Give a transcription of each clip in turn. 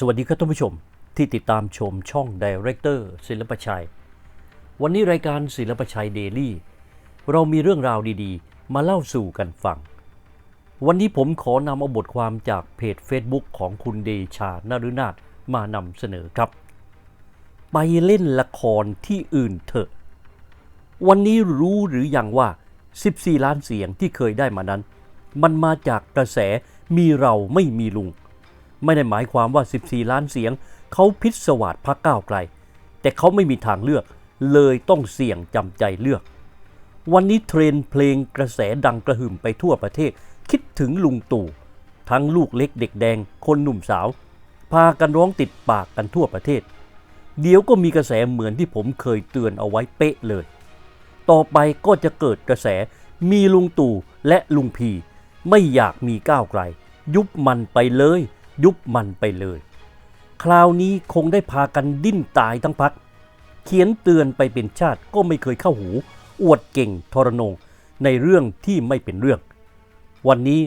สวัสดีครับท่านผู้ชมที่ติดตามชมช่องดีเรคเตอร์ศิลปชัย วันนี้รายการศิลปชัยเดลี่เรามีเรื่องราวดีๆ มาเล่าสู่กันฟัง วันนี้ผมขอนำเอาบทความจากเพจ Facebook ของคุณเดชานฤนาถมานำเสนอครับ ไปเล่นละครที่อื่นเถอะ วันนี้รู้หรืออยังว่า 14 ล้านเสียงที่เคยได้มานั้น มันมาจากกระแสมีเราไม่มีลุง ไม่ได้หมายความว่า 14 ล้านเสียง เขาพิศวาสพักก้าวไกล แต่เขาไม่มีทางเลือก เลยต้องเสี่ยงจำใจเลือก วันนี้เทรนเพลงกระแสดังกระหึ่มไปทั่วประเทศ คิดถึงลุงตู่ ทั้งลูกเล็กเด็กแดง คนหนุ่มสาว พากันร้องติดปากกันทั่วประเทศ เดี๋ยวก็มีกระแสเหมือนที่ผมเคยเตือนเอาไว้เป๊ะเลย ต่อไปก็จะเกิดกระแสมีลุงตู่และลุงพีไม่อยากมีก้าวไกล ยุบมันไปเลย ยุบมันไปเลย คราวนี้คงได้พากันดิ้นตายทั้งพัก เขียนเตือนไปเป็นชาติก็ไม่เคยเข้าหู อวดเก่งทรนงในเรื่องที่ไม่เป็นเรื่อง วันนี้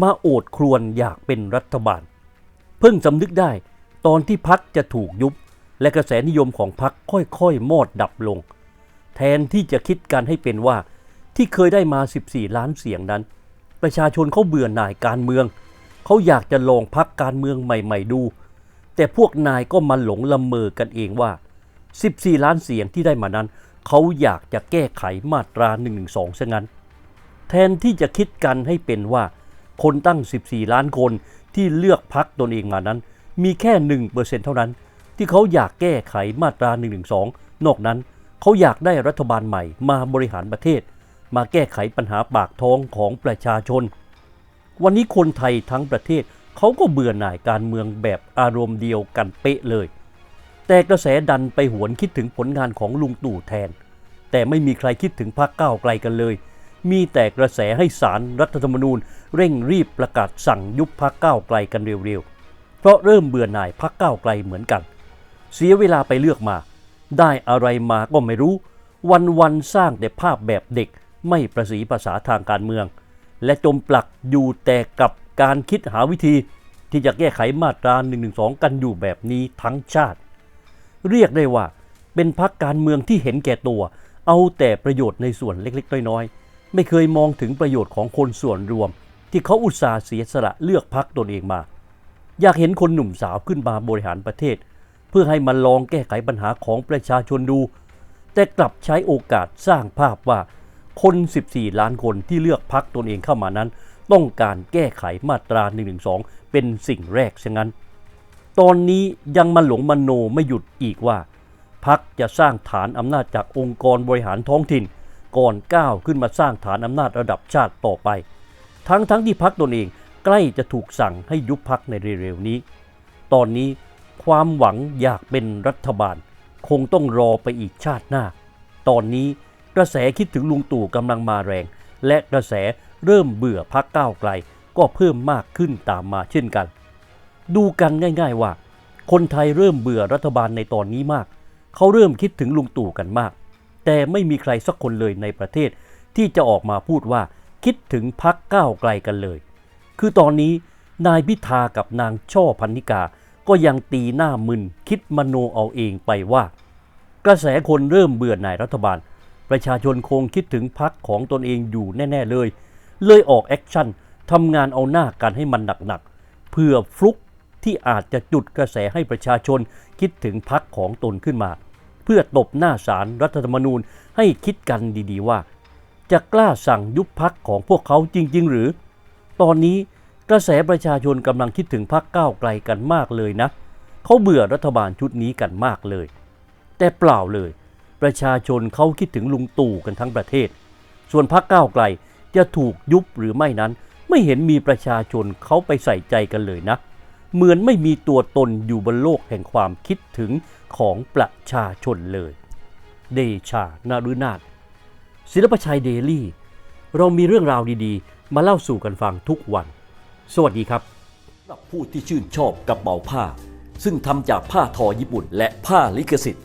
มาโอดครวญอยากเป็นรัฐบาล เพิ่งสำนึกได้ตอนที่พักจะถูกยุบ และกระแสนิยมของพักค่อยๆ มอดดับลง แทนที่จะคิดกันให้เป็นว่าที่เคยได้มา 14 ล้านเสียงนั้น ประชาชนเขาเบื่อหน่ายการเมือง เขาอยากจะลองพักการเมืองใหม่ ๆ ดู แต่พวกนายก็มาหลงละเมอกันเองว่า 14 ล้านเสียงที่ได้มานั้น เขาอยากจะแก้ไขมาตรา112ซะงั้น แทนที่จะคิดกันให้เป็นว่า คนตั้ง 14 ล้านคนที่เลือกพักตนเองมานั้น มีแค่ 1%เท่านั้น ที่เขาอยากแก้ไขมาตรา112นอกนั้นเขาอยากได้รัฐบาลใหม่มาบริหารประเทศ มาแก้ไขปัญหาปากท้องของประชาชน วันนี้คนไทยทั้งประเทศเขาก็เบื่อหน่ายการเมืองแบบอารมณ์เดียวกันเป๊ะเลย แต่กระแสดันไปหวนคิดถึงผลงานของลุงตู่แทน แต่ไม่มีใครคิดถึงพรรคก้าวไกลกันเลย มีแต่กระแสให้สารรัฐธรรมนูญ เร่งรีบประกาศสั่งยุบพรรคก้าวไกลกันเร็วๆ เพราะเริ่มเบื่อหน่ายพรรคก้าวไกลเหมือนกัน เสียเวลาไปเลือกมา ได้อะไรมาก็ไม่รู้ วันๆสร้างแต่ภาพแบบเด็กไม่ประสีภาษาทางการเมือง และจมปลักอยู่แต่กับการคิดหาวิธีที่จะแก้ไขมาตรา112กันอยู่แบบนี้ทั้งชาติ เรียกได้ว่าเป็นพักการเมืองที่เห็นแก่ตัว เอาแต่ประโยชน์ในส่วนเล็กๆ น้อยๆ ไม่เคยมองถึงประโยชน์ของคนส่วนรวม ที่เขาอุตส่าห์เสียสละเลือกพักตนเองมา อยากเห็นคนหนุ่มสาวขึ้นมาบริหารประเทศ เพื่อให้มันลองแก้ไขปัญหาของประชาชนดู แต่กลับใช้โอกาสสร้างภาพว่า คน 14 ล้านคนที่เลือกพักตนเองเข้ามานั้น ต้องการแก้ไขมาตรา 112 เป็นสิ่งแรกฉะนั้น ตอนนี้ยังมาหลงมโนไม่หยุดอีกว่า พักจะสร้างฐานอำนาจจากองค์กรบริหารท้องถิ่น ก่อนก้าวขึ้นมาสร้างฐานอำนาจระดับชาติต่อไป ทั้งทั้งที่พักตนเองใกล้จะถูกสั่งให้ยุบพักในเร็วๆนี้ ตอนนี้ความหวังอยากเป็นรัฐบาล คงต้องรอไปอีกชาติหน้า ตอนนี้ กระแสคิดถึงลุงตู่กำลังมาแรง และกระแสเริ่มเบื่อพักก้าวไกล ก็เพิ่มมากขึ้นตามมาเช่นกัน ดูกันง่าย ๆว่า คนไทยเริ่มเบื่อรัฐบาลในตอนนี้มาก เขาเริ่มคิดถึงลุงตู่กันมาก แต่ไม่มีใครสักคนเลยในประเทศ ที่จะออกมาพูดว่าคิดถึงพักก้าวไกลกันเลย คือตอนนี้นายพิธากับนางช่อพันนิกา ก็ยังตีหน้ามึนคิดมโนเอาเองไปว่า กระแสคนเริ่มเบื่อหน่ายรัฐบาล ประชาชนคงคิดถึงพักของตนเองอยู่แน่ ๆ เลย เลยออกแอคชั่นทำงานเอาหน้ากันให้มันหนักๆเพื่อฟลุกที่อาจจะจุดกระแสให้ประชาชนคิดถึงพักของตนขึ้นมา เพื่อตบหน้าสารรัฐธรรมนูญให้คิดกันดีๆว่า จะกล้าสั่งยุบพักของพวกเขาจริง ๆ หรือ ตอนนี้กระแสประชาชนกำลังคิดถึงพักก้าวไกลกันมากเลยนะ เขาเบื่อรัฐบาลชุดนี้กันมากเลย แต่เปล่าเลย ประชาชนเขาคิดถึงลุงตู่กันทั้งประเทศ ส่วนพักก้าวไกลจะถูกยุบหรือไม่นั้น ไม่เห็นมีประชาชนเขาไปใส่ใจกันเลยนะ เหมือนไม่มีตัวตนอยู่บนโลกแห่งความคิดถึงของประชาชนเลย เดชานารุนาถศิลปชัยเดลี่ เรามีเรื่องราวดีๆ มาเล่าสู่กันฟังทุกวัน สวัสดีครับสำหรับผู้ที่ชื่นชอบกระเป๋าผ้า ซึ่งทำจากผ้าทอญี่ปุ่นและผ้าลิขสิทธิ์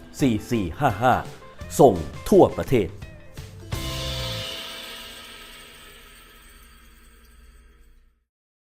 4455 ส่งทั่วประเทศ